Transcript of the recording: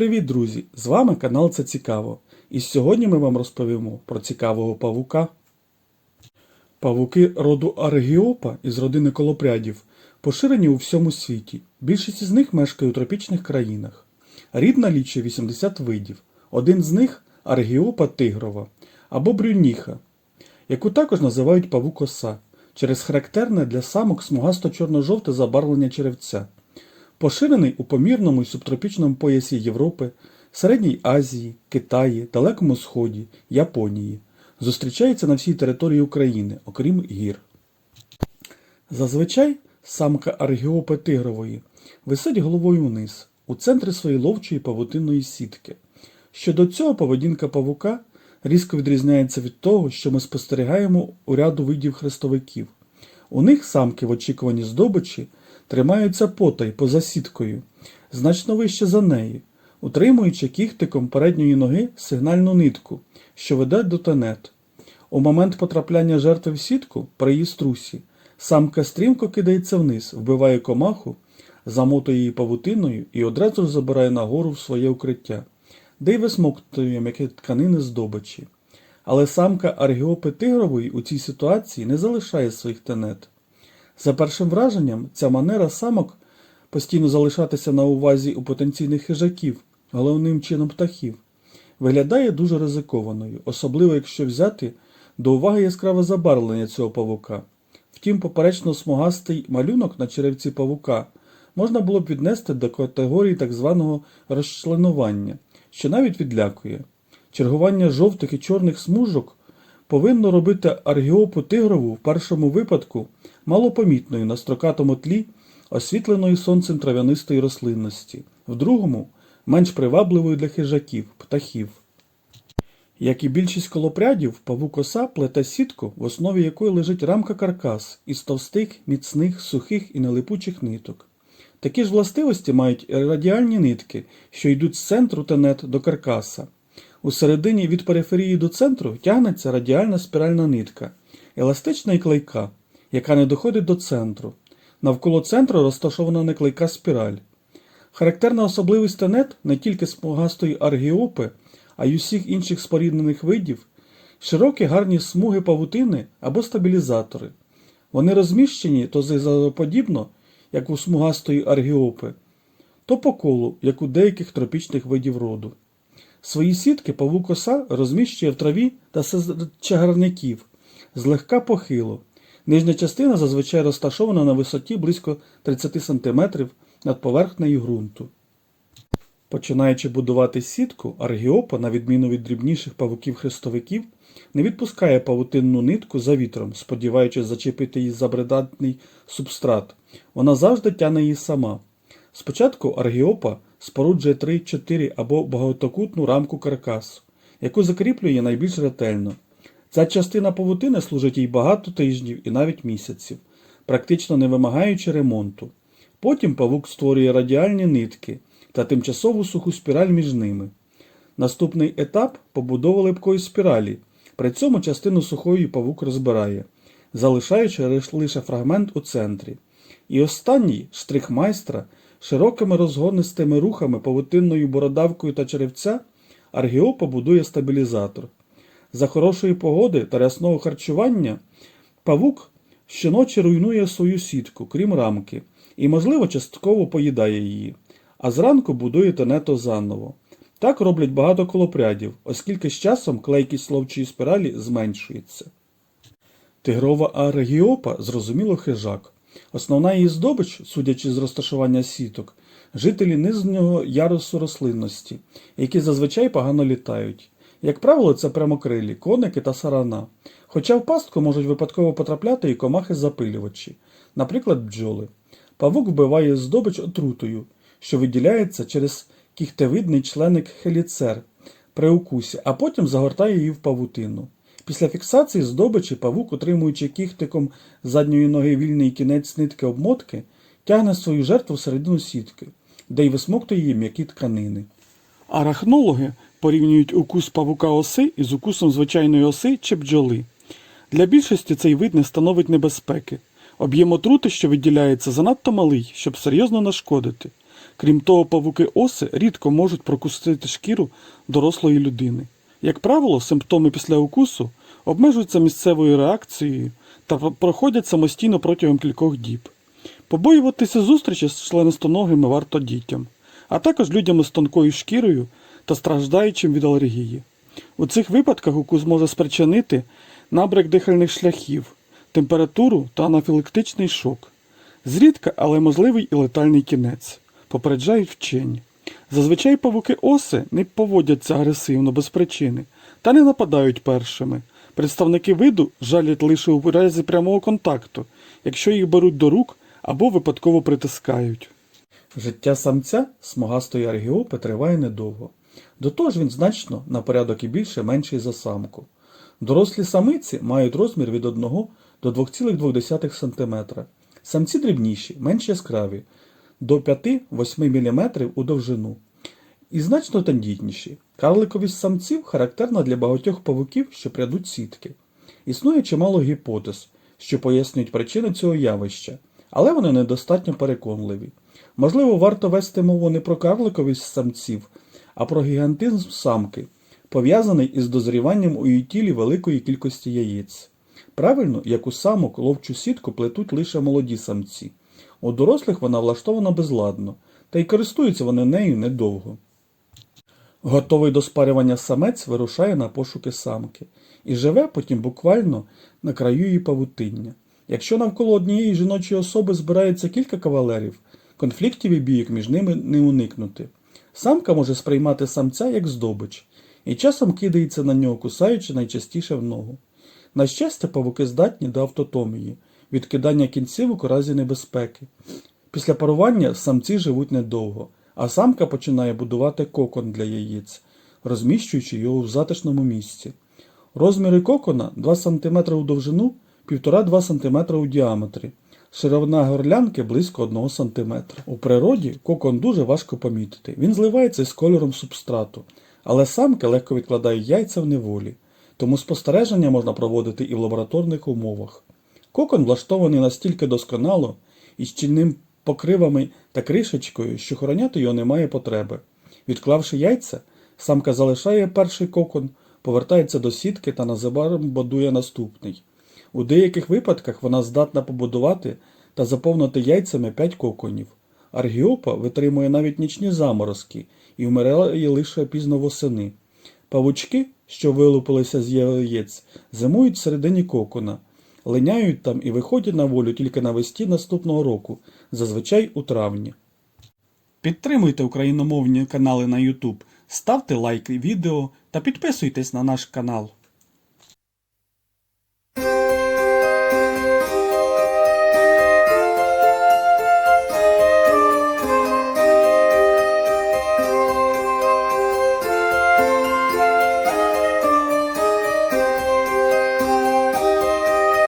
Привіт, друзі! З вами канал Це Цікаво. І сьогодні ми вам розповімо про цікавого павука. Павуки роду Аргіопа із родини колопрядів поширені у всьому світі. Більшість із них мешкає у тропічних країнах. Рід налічує 80 видів. Один з них Аргіопа тигрова або брюніха, яку також називають павук-оса через характерне для самок смугасто-чорно-жовте забарвлення черевця. Поширений у помірному і субтропічному поясі Європи, Середній Азії, Китаї, Далекому Сході, Японії. Зустрічається на всій території України, окрім гір. Зазвичай самка аргіопи тигрової висить головою вниз, у центрі своєї ловчої павутинної сітки. Щодо цього поведінка павука різко відрізняється від того, що ми спостерігаємо у ряду видів хрестовиків. У них самки в очікуванні здобичі тримаються потай поза сіткою, значно вище за неї, утримуючи кіхтиком передньої ноги сигнальну нитку, що веде до тенет. У момент потрапляння жертви в сітку при її струсі самка стрімко кидається вниз, вбиває комаху, замотує її павутиною і одразу забирає нагору в своє укриття, де й висмоктує м'які тканини здобичі. Але самка аргіопи тигрової у цій ситуації не залишає своїх тенет. За першим враженням, ця манера самок постійно залишатися на увазі у потенційних хижаків, головним чином птахів, виглядає дуже ризикованою, особливо якщо взяти до уваги яскраве забарвлення цього павука. Втім, поперечно смугастий малюнок на черевці павука можна було б віднести до категорії так званого розчленування, що навіть відлякує. Чергування жовтих і чорних смужок повинно робити аргіопу тигрову в першому випадку малопомітною на строкатому тлі освітленої сонцем трав'янистої рослинності, в другому менш привабливою для хижаків, птахів. Як і більшість колопрядів, павук оса плете сітку, в основі якої лежить рамка каркас із товстих, міцних, сухих і нелипучих ниток. Такі ж властивості мають радіальні нитки, що йдуть з центру тенет до каркаса. У середині від периферії до центру тягнеться радіальна спіральна нитка, еластична і клейка, яка не доходить до центру. Навколо центру розташована неклейка спіраль. Характерна особливість тенет не тільки смугастої аргіопи, а й усіх інших споріднених видів широкі гарні смуги павутини або стабілізатори. Вони розміщені то зигзагоподібно, як у смугастої аргіопи, то по колу, як у деяких тропічних видів роду. Свої сітки павук оса розміщує в траві та чагарників, злегка похило. Нижня частина зазвичай розташована на висоті близько 30 см над поверхнею ґрунту. Починаючи будувати сітку, аргіопа, на відміну від дрібніших павуків-хрестовиків, не відпускає павутинну нитку за вітром, сподіваючись зачепити її за бредатний субстрат. Вона завжди тяне її сама. Спочатку аргіопа споруджує 3-4 або багатокутну рамку каркасу, яку закріплює найбільш ретельно. Ця частина павутини служить їй багато тижнів і навіть місяців, практично не вимагаючи ремонту. Потім павук створює радіальні нитки та тимчасову суху спіраль між ними. Наступний етап побудова липкої спіралі. При цьому частину сухої павук розбирає, залишаючи лише фрагмент у центрі. І останній штрих майстра широкими розгонистими рухами павутинною бородавкою та черевця аргіопа будує стабілізатор. За хорошої погоди та рясного харчування павук щоночі руйнує свою сітку, крім рамки, і, можливо, частково поїдає її, а зранку будує тенето заново. Так роблять багато колопрядів, оскільки з часом клейкість ловчої спіралі зменшується. Тигрова аргіопа зрозуміло хижак. Основна її здобич, судячи з розташування сіток, жителі нижнього ярусу рослинності, які зазвичай погано літають. Як правило, це прямокрилі, коники та сарана. Хоча в пастку можуть випадково потрапляти і комахи-запилювачі, наприклад, бджоли. Павук вбиває здобич отрутою, що виділяється через кіхтевидний членик хеліцер при укусі, а потім загортає її в павутину. Після фіксації здобичі павук, утримуючи кіхтиком задньої ноги вільний кінець нитки обмотки, тягне свою жертву всередину сітки, де й висмоктує її м'які тканини. Арахнологи порівнюють укус павука оси із укусом звичайної оси чи бджоли. Для більшості цей вид не становить небезпеки. Об'єм отрути, що відділяється, занадто малий, щоб серйозно нашкодити. Крім того, павуки оси рідко можуть прокусити шкіру дорослої людини. Як правило, симптоми після укусу обмежуються місцевою реакцією та проходять самостійно протягом кількох діб. Побоюватися зустрічі з членистоногими варто дітям, а також людям із тонкою шкірою та страждаючим від алергії. У цих випадках укус може спричинити набряк дихальних шляхів, температуру та анафілактичний шок. Зрідка, але можливий і летальний кінець, попереджають вчені. Зазвичай павуки оси не поводяться агресивно без причини та не нападають першими. Представники виду жалять лише у разі прямого контакту, якщо їх беруть до рук або випадково притискають. Життя самця смугастої аргіопи триває недовго. До того ж він значно на порядок і більше менший за самку. Дорослі самиці мають розмір від 1 до 2,2 см. Самці дрібніші, менш яскраві, до 5-8 мм у довжину. І значно тендітніші. Карликовість самців характерна для багатьох павуків, що прядуть сітки. Існує чимало гіпотез, що пояснюють причини цього явища, але вони недостатньо переконливі. Можливо, варто вести мову не про карликовість самців, а про гігантизм самки, пов'язаний із дозріванням у її тілі великої кількості яєць. Правильно, як у самок ловчу сітку плетуть лише молоді самці. У дорослих вона влаштована безладно, та й користуються вони нею недовго. Готовий до спарювання самець вирушає на пошуки самки і живе потім буквально на краю її павутиння. Якщо навколо однієї жіночої особи збирається кілька кавалерів, конфліктів і бійок між ними не уникнути. Самка може сприймати самця як здобич, і часом кидається на нього, кусаючи найчастіше в ногу. На щастя, павуки здатні до автотомії, відкидання кінцівок у разі небезпеки. Після парування самці живуть недовго, а самка починає будувати кокон для яєць, розміщуючи його в затишному місці. Розміри кокона 2 см у довжину, 1,5-2 см у діаметрі. Ширина горлянки близько 1 см. У природі кокон дуже важко помітити. Він зливається з кольором субстрату, але самки легко відкладають яйця в неволі, тому спостереження можна проводити і в лабораторних умовах. Кокон влаштований настільки досконало і щільним покривами та кришечкою, що хороняти його немає потреби. Відклавши яйця, самка залишає перший кокон, повертається до сітки та незабаром будує наступний. У деяких випадках вона здатна побудувати та заповнити яйцями 5 коконів. Аргіопа витримує навіть нічні заморозки і вмирає лише пізно восени. Павучки, що вилупилися з яєць, зимують всередині кокона, линяють там і виходять на волю тільки навесні наступного року, зазвичай у травні. Підтримуйте україномовні канали на YouTube, ставте лайки відео та підписуйтесь на наш канал.